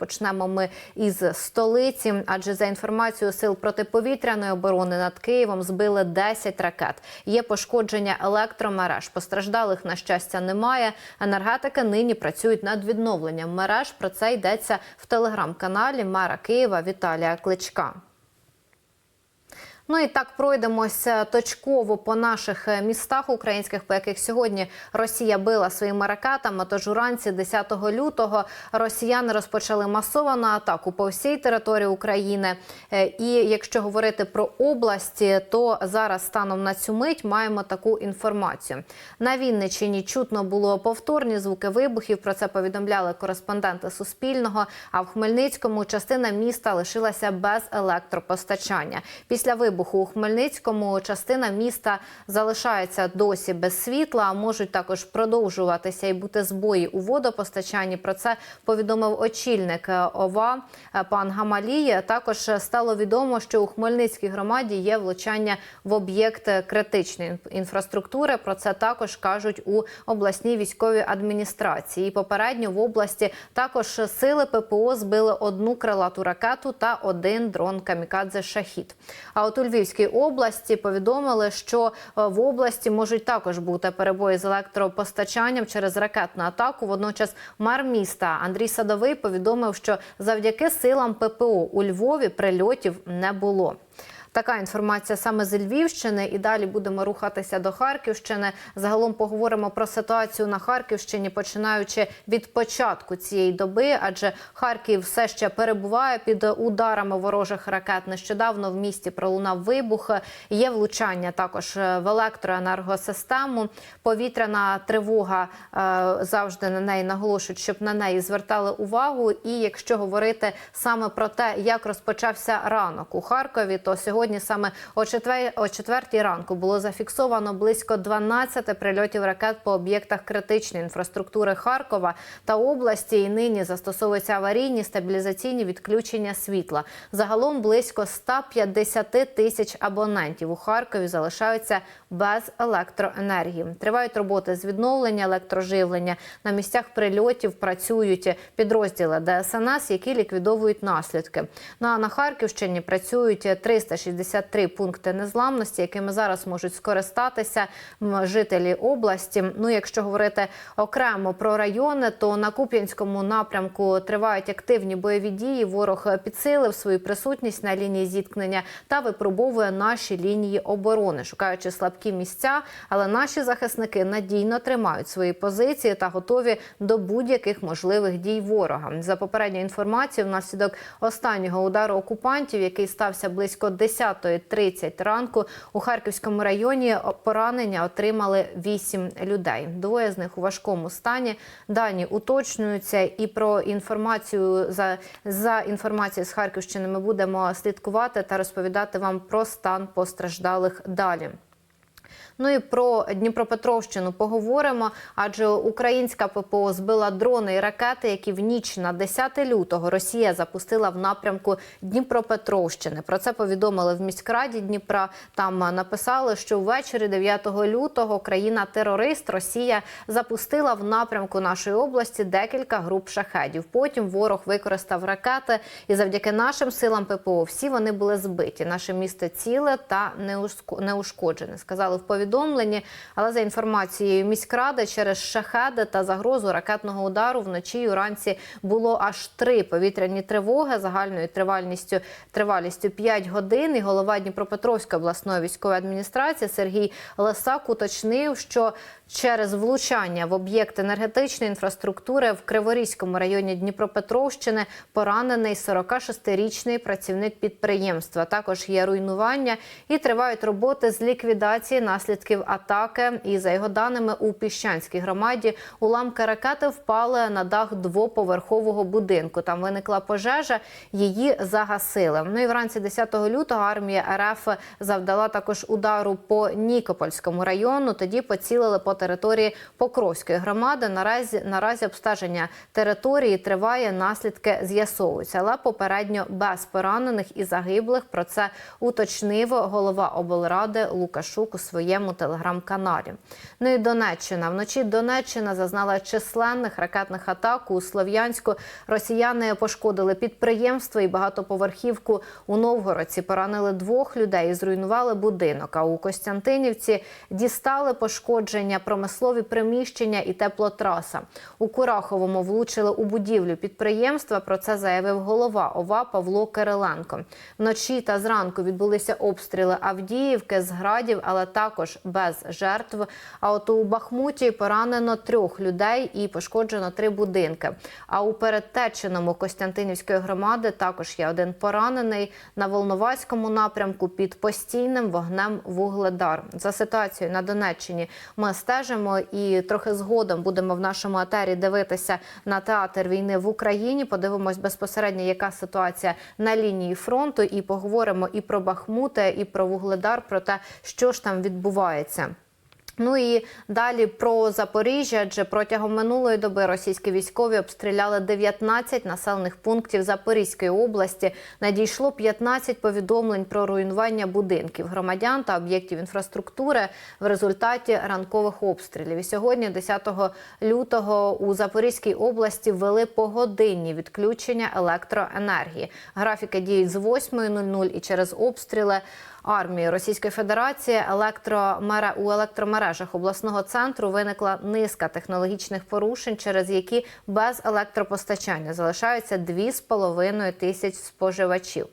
розпочнемо ми із столиці, адже за інформацією сил протиповітряної оборони над Києвом збили 10 ракет. Є пошкодження електромереж. Постраждалих на щастя немає. Енергетики нині працюють над відновленням мереж. Про це йдеться в телеграм-каналі мера Києва Віталія Кличка. Ну і так пройдемося точково по наших е, містах українських, по яких сьогодні Росія била своїми ракетами. Тож уранці 10 лютого росіяни розпочали масовану атаку по всій території України. Е, І якщо говорити про області, то зараз станом на цю мить маємо таку інформацію. На Вінниччині чутно було повторні звуки вибухів. Про це повідомляли кореспонденти Суспільного. А в Хмельницькому частина міста лишилася без електропостачання. Після вибуху у Хмельницькому частина міста залишається досі без світла. Можуть також продовжуватися і бути збої у водопостачанні. Про це повідомив очільник ОВА пан Гамалій. Також стало відомо, що у Хмельницькій громаді є влучання в об'єкт критичної інфраструктури. Про це також кажуть у обласній військовій адміністрації. І попередньо в області також сили ППО збили одну крилату ракету та один дрон камікадзе Шахід. А от у Львівській області повідомили, що е, в області можуть також бути перебої з електропостачанням через ракетну атаку. Водночас мер міста Андрій Садовий повідомив, що завдяки силам ППО у Львові прильотів не було. Така інформація саме з Львівщини, і далі будемо рухатися до Харківщини. Загалом поговоримо про ситуацію на Харківщині, починаючи від початку цієї доби, адже Харків все ще перебуває під ударами ворожих ракет. Нещодавно в місті пролунав вибух. Є влучання також в електроенергосистему. Повітряна тривога е, завжди на неї наголошують, щоб на неї звертали увагу. І якщо говорити саме про те, як розпочався ранок у Харкові, то сьогодні саме о четвер... о четвертій ранку було зафіксовано близько 12 прильотів ракет по об'єктах критичної інфраструктури Харкова та області. І нині застосовуються аварійні стабілізаційні відключення світла. Загалом близько 150 тисяч абонентів у Харкові залишаються без електроенергії. Тривають роботи з відновлення електроживлення. На місцях прильотів працюють підрозділи ДСНС, які ліквідовують наслідки. Ну а на Харківщині працюють 363 пункти незламності, якими зараз можуть скористатися жителі області. Ну, якщо говорити окремо про райони, то на Куп'янському напрямку тривають активні бойові дії. Ворог підсилив свою присутність на лінії зіткнення та випробовує наші лінії оборони, шукаючи слабкі місця. Але наші захисники надійно тримають свої позиції та готові до будь-яких можливих дій ворога. За попередньою інформацією, внаслідок останнього удару окупантів, який стався близько 10.30 ранку, у Харківському районі поранення отримали 8 людей. Двоє з них у важкому стані. Дані уточнюються, і про інформацію за, за інформацією з Харківщини ми будемо слідкувати та розповідати вам про стан постраждалих далі. Ну і про Дніпропетровщину поговоримо, адже українська ППО збила дрони і ракети, які в ніч на 10 лютого Росія запустила в напрямку Дніпропетровщини. Про це повідомили в міськраді Дніпра. Там написали, що ввечері 9 лютого країна-терорист Росія запустила в напрямку нашої області декілька груп шахедів. Потім ворог використав ракети, і завдяки нашим силам ППО всі вони були збиті. Наше місто ціле та неушко- неушкоджене. Сказали в повідомленні. Але за інформацією міськради, через шахеди та загрозу ракетного удару вночі і уранці було аж три повітряні тривоги загальною тривалістю тривалістю 5 годин. І голова Дніпропетровської обласної військової адміністрації Сергій Лесак уточнив, що через влучання в об'єкт енергетичної інфраструктури в Криворізькому районі Дніпропетровщини поранений 46-річний працівник підприємства. Також є руйнування і тривають роботи з ліквідації наслідків атаки. І за його даними у Піщанській громаді уламки ракети впали на дах двоповерхового будинку. Там виникла пожежа, її загасили. Ну і вранці 10 лютого армія РФ завдала також удару по Нікопольському району. Тоді поцілили по території Покровської громади. Наразі наразі обстеження території триває. Наслідки з'ясовуються, але попередньо без поранених і загиблих. Про це уточнив голова облради Лукашук у своєму телеграм-каналі. Ну і Донеччина вночі Донеччина зазнала численних ракетних атак у Слов'янську. Росіяни пошкодили підприємство і багатоповерхівку у Новгородці. Поранили двох людей і зруйнували будинок. А у Костянтинівці дістали пошкодження промислові приміщення і теплотраса. У Кураховому влучили у будівлю підприємства. Про це заявив голова ОВА Павло Кириленко. Вночі та зранку відбулися обстріли Авдіївки з градів, але також без жертв. А от у Бахмуті поранено трьох людей і пошкоджено три будинки. А у Передтеченому Костянтинівської громади також є один поранений на Волноваському напрямку під постійним вогнем вугледар. За ситуацією на Донеччині ми стежимо і трохи згодом будемо в нашому етері дивитися на театр війни в Україні. Подивимось безпосередньо, яка ситуація на лінії фронту, і поговоримо і про Бахмута, і про вугледар, про те, що ж там відбувається відбувається. Ну і далі про Запоріжжя, адже протягом минулої доби російські військові обстріляли 19 населених пунктів Запорізької області. Надійшло 15 повідомлень про руйнування будинків громадян та об'єктів інфраструктури в результаті ранкових обстрілів. І сьогодні, 10 лютого, у Запорізькій області ввели погодинні відключення електроенергії. Графіки діють з 8.00 і через обстріли армії Російської Федерації електромере у електромережах обласного центру виникла низка технологічних порушень, через які без електропостачання залишаються 2,5 тисяч споживачів.